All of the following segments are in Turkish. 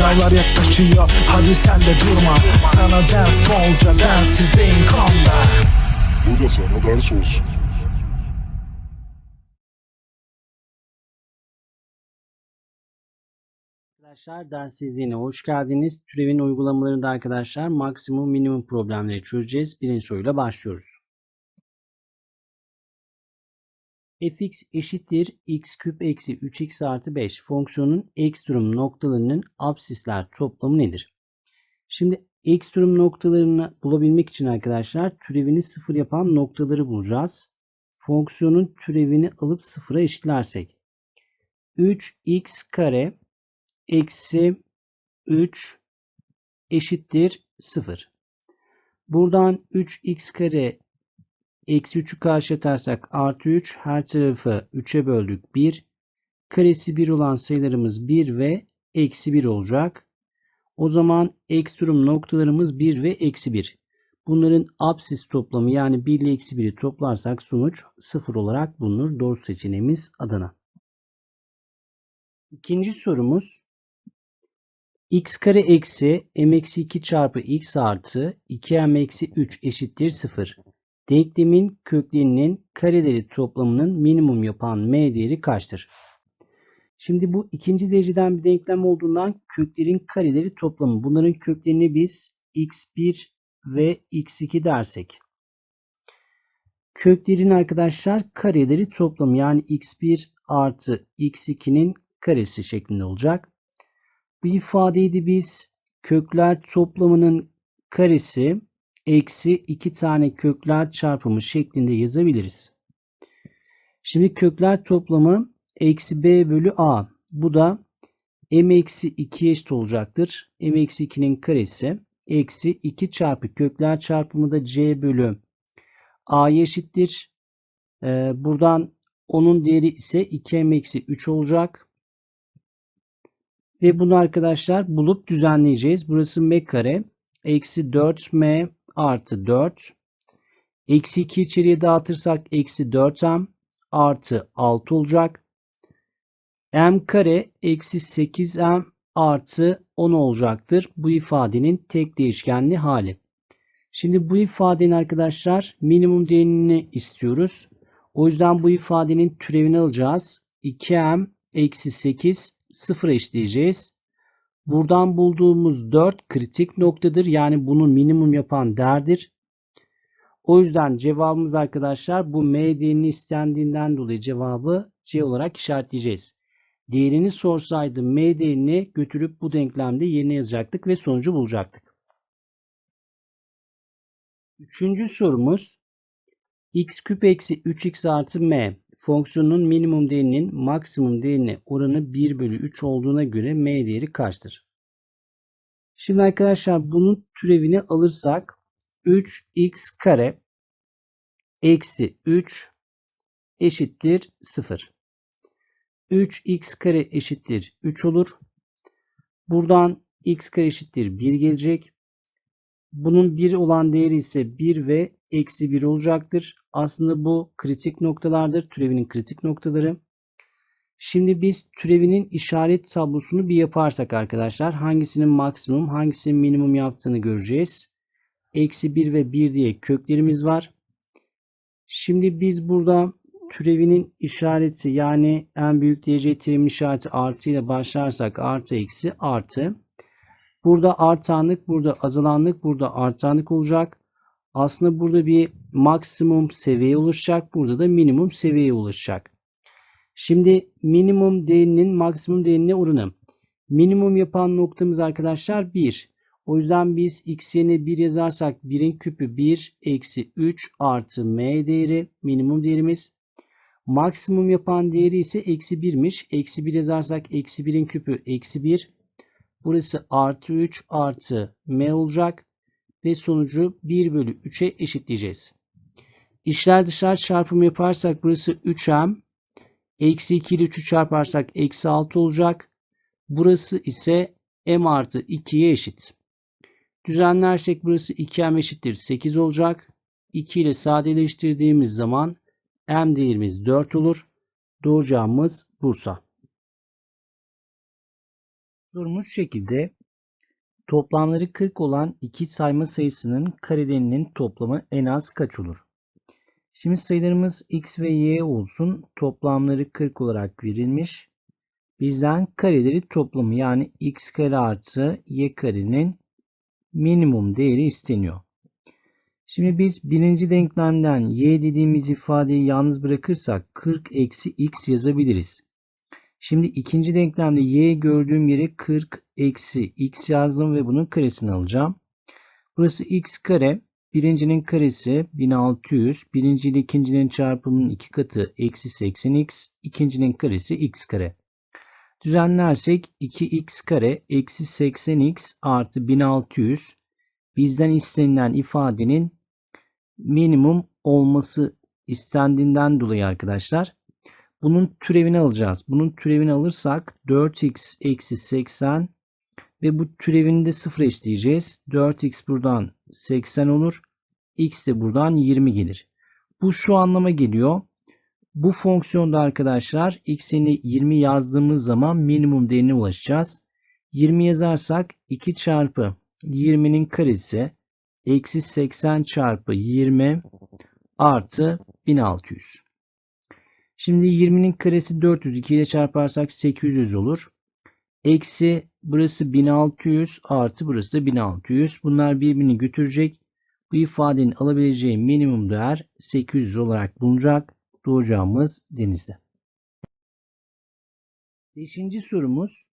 Sınavlar yaklaşıyor hadi sen de durma Sana ders bolca densizliğin konda Bu da sana ders olsun. Arkadaşlar derssizliğine hoş geldiniz. Türevin uygulamalarında arkadaşlar maksimum minimum problemleri çözeceğiz. Birinci soruyla başlıyoruz. Fx eşittir x küp eksi 3x artı 5 fonksiyonun durum noktalarının absisler toplamı nedir? Şimdi durum noktalarını bulabilmek için arkadaşlar türevini sıfır yapan noktaları bulacağız. Fonksiyonun türevini alıp sıfıra eşitlersek 3x kare eksi 3 eşittir 0. Buradan 3x kare eksi 3'ü karşı atarsak artı 3 her tarafı 3'e böldük 1. Karesi 1 olan sayılarımız 1 ve eksi 1 olacak. O zaman durum noktalarımız 1 ve eksi 1. Bunların absis toplamı yani 1 ile eksi 1'i toplarsak sonuç 0 olarak bulunur. Doğru seçeneğimiz Adana. İkinci sorumuz x kare eksi m eksi 2 çarpı x artı 2m eksi 3 eşittir 0. Denklemin köklerinin kareleri toplamının minimum yapan m değeri kaçtır? Şimdi bu ikinci dereceden bir denklem olduğundan köklerin kareleri toplamı. Bunların köklerini biz x1 ve x2 dersek. Köklerin arkadaşlar kareleri toplamı yani x1 artı x2'nin karesi şeklinde olacak. Bu ifadeyi de biz kökler toplamının karesi eksi iki tane kökler çarpımı şeklinde yazabiliriz. Şimdi kökler toplamı eksi b bölü a. Bu da m eksi 2 eşit olacaktır. m eksi 2'nin karesi eksi 2 çarpı kökler çarpımı da c bölü a eşittir. Ee, buradan onun değeri ise 2m eksi 3 olacak. Ve bunu arkadaşlar bulup düzenleyeceğiz. Burası m kare. Eksi 4m artı 4. Eksi 2 içeriye dağıtırsak eksi 4m artı 6 olacak. m kare eksi 8m artı 10 olacaktır. Bu ifadenin tek değişkenli hali. Şimdi bu ifadenin arkadaşlar minimum değerini istiyoruz. O yüzden bu ifadenin türevini alacağız. 2m eksi 8 sıfıra eşitleyeceğiz. Buradan bulduğumuz 4 kritik noktadır. Yani bunu minimum yapan değerdir. O yüzden cevabımız arkadaşlar bu m değerini istendiğinden dolayı cevabı c olarak işaretleyeceğiz. Değerini sorsaydı m değerini götürüp bu denklemde yerine yazacaktık ve sonucu bulacaktık. Üçüncü sorumuz x küp eksi 3x artı m fonksiyonun minimum değerinin maksimum değerine oranı 1 bölü 3 olduğuna göre m değeri kaçtır? Şimdi arkadaşlar bunun türevini alırsak 3x kare eksi 3 eşittir 0. 3x kare eşittir 3 olur. Buradan x kare eşittir 1 gelecek. Bunun 1 olan değeri ise 1 ve eksi 1 olacaktır. Aslında bu kritik noktalardır. Türevinin kritik noktaları. Şimdi biz türevinin işaret tablosunu bir yaparsak arkadaşlar hangisinin maksimum hangisinin minimum yaptığını göreceğiz. Eksi 1 ve 1 diye köklerimiz var. Şimdi biz burada türevinin işareti yani en büyük derece terimin işareti artı ile başlarsak artı eksi artı. Burada artanlık, burada azalanlık, burada artanlık olacak. Aslında burada bir maksimum seviyeye ulaşacak. Burada da minimum seviyeye ulaşacak. Şimdi minimum değerinin maksimum değerine oranı. Minimum yapan noktamız arkadaşlar 1. O yüzden biz x yerine 1 yazarsak 1'in küpü 1 eksi 3 artı m değeri minimum değerimiz. Maksimum yapan değeri ise eksi 1'miş. Eksi 1 yazarsak eksi 1'in küpü eksi 1. Burası artı 3 artı m olacak. Ve sonucu 1 bölü 3'e eşitleyeceğiz. İşler dışlar çarpımı yaparsak burası 3m. Eksi 2 ile 3'ü çarparsak eksi 6 olacak. Burası ise m artı 2'ye eşit. Düzenlersek burası 2m eşittir 8 olacak. 2 ile sadeleştirdiğimiz zaman m değerimiz 4 olur. Doğru cevabımız Bursa. Sorumuz şu şekilde. Toplamları 40 olan iki sayma sayısının karelerinin toplamı en az kaç olur? Şimdi sayılarımız x ve y olsun. Toplamları 40 olarak verilmiş. Bizden kareleri toplamı yani x kare artı y karenin minimum değeri isteniyor. Şimdi biz birinci denklemden y dediğimiz ifadeyi yalnız bırakırsak 40 eksi x yazabiliriz. Şimdi ikinci denklemde y gördüğüm yere 40 eksi x yazdım ve bunun karesini alacağım. Burası x kare. Birincinin karesi 1600. Birinci ile ikincinin çarpımının iki katı eksi 80x. İkincinin karesi x kare. Düzenlersek 2x kare eksi 80x artı 1600 bizden istenilen ifadenin minimum olması istendiğinden dolayı arkadaşlar bunun türevini alacağız. Bunun türevini alırsak 4x eksi 80 ve bu türevini de sıfır eşleyeceğiz. 4x buradan 80 olur. x de buradan 20 gelir. Bu şu anlama geliyor. Bu fonksiyonda arkadaşlar x'ini 20 yazdığımız zaman minimum değerine ulaşacağız. 20 yazarsak 2 çarpı 20'nin karesi eksi 80 çarpı 20 artı 1600. Şimdi 20'nin karesi 400. 2 ile çarparsak 800 olur. Eksi burası 1600 artı burası da 1600. Bunlar birbirini götürecek. Bu ifadenin alabileceği minimum değer 800 olarak bulunacak. Doğacağımız denizde. Beşinci sorumuz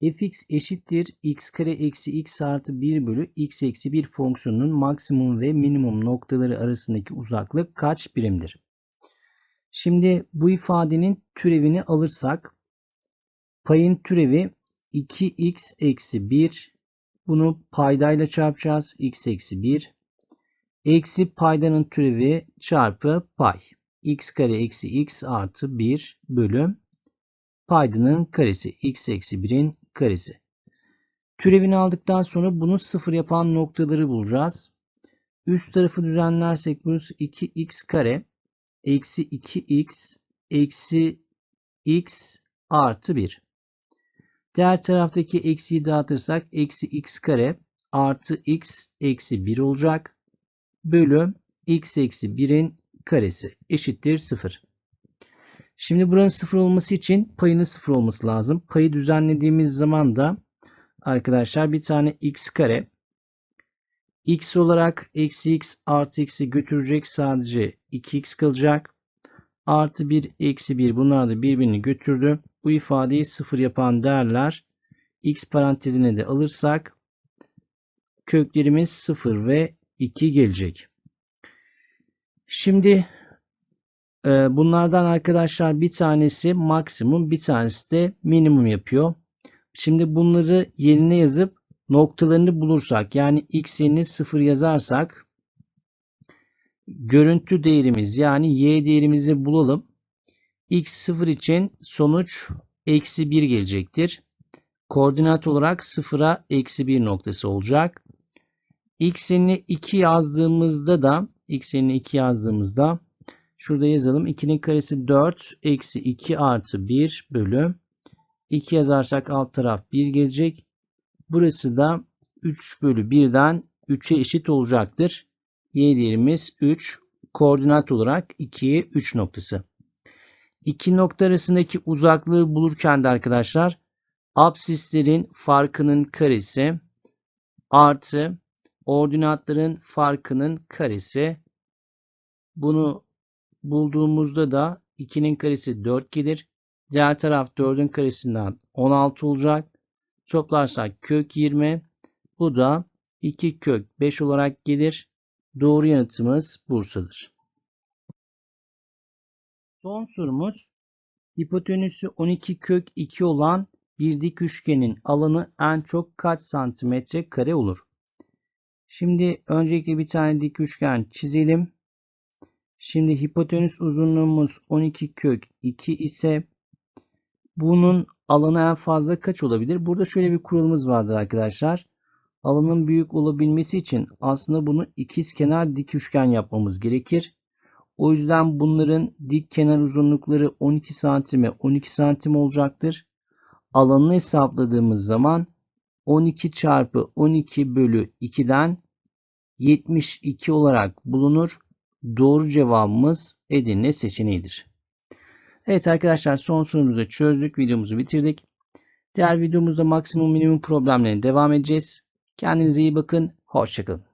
fx eşittir x kare eksi x artı 1 bölü x eksi 1 fonksiyonunun maksimum ve minimum noktaları arasındaki uzaklık kaç birimdir? Şimdi bu ifadenin türevini alırsak payın türevi 2x eksi 1 bunu paydayla çarpacağız. x eksi 1 eksi paydanın türevi çarpı pay x kare eksi x artı 1 bölü paydanın karesi x eksi 1'in karesi. Türevini aldıktan sonra bunu sıfır yapan noktaları bulacağız. Üst tarafı düzenlersek burası 2x kare eksi 2x eksi x artı 1. Diğer taraftaki eksiyi dağıtırsak eksi x kare artı x eksi 1 olacak. Bölü x eksi 1'in karesi eşittir 0. Şimdi buranın 0 olması için payının 0 olması lazım. Payı düzenlediğimiz zaman da arkadaşlar bir tane x kare x olarak eksi x artı x'i götürecek sadece 2x kalacak. Artı 1 eksi 1 bunlar da birbirini götürdü. Bu ifadeyi 0 yapan değerler x parantezine de alırsak köklerimiz 0 ve 2 gelecek. Şimdi e, bunlardan arkadaşlar bir tanesi maksimum bir tanesi de minimum yapıyor. Şimdi bunları yerine yazıp noktalarını bulursak yani x yerine 0 yazarsak görüntü değerimiz yani y değerimizi bulalım. x 0 için sonuç eksi 1 gelecektir. Koordinat olarak 0'a eksi 1 noktası olacak. x yerine 2 yazdığımızda da x yerine 2 yazdığımızda şurada yazalım. 2'nin karesi 4 eksi 2 artı 1 bölü 2 yazarsak alt taraf 1 gelecek. Burası da 3 bölü 1'den 3'e eşit olacaktır. Y değerimiz 3. Koordinat olarak 2'ye 3 noktası. İki nokta arasındaki uzaklığı bulurken de arkadaşlar absislerin farkının karesi artı ordinatların farkının karesi. Bunu bulduğumuzda da 2'nin karesi 4 gelir. Diğer taraf 4'ün karesinden 16 olacak. Toplarsak kök 20. Bu da 2 kök 5 olarak gelir. Doğru yanıtımız Bursa'dır. Son sorumuz. Hipotenüsü 12 kök 2 olan bir dik üçgenin alanı en çok kaç santimetre kare olur? Şimdi öncelikle bir tane dik üçgen çizelim. Şimdi hipotenüs uzunluğumuz 12 kök 2 ise bunun alanı en fazla kaç olabilir? Burada şöyle bir kuralımız vardır arkadaşlar. Alanın büyük olabilmesi için aslında bunu ikiz kenar dik üçgen yapmamız gerekir. O yüzden bunların dik kenar uzunlukları 12 santime 12 santim olacaktır. alanını hesapladığımız zaman 12 çarpı 12 bölü 2'den 72 olarak bulunur. Doğru cevabımız Edirne seçeneğidir. Evet arkadaşlar son sorumuzu çözdük. Videomuzu bitirdik. Diğer videomuzda maksimum minimum problemlerine devam edeceğiz. Kendinize iyi bakın. Hoşçakalın.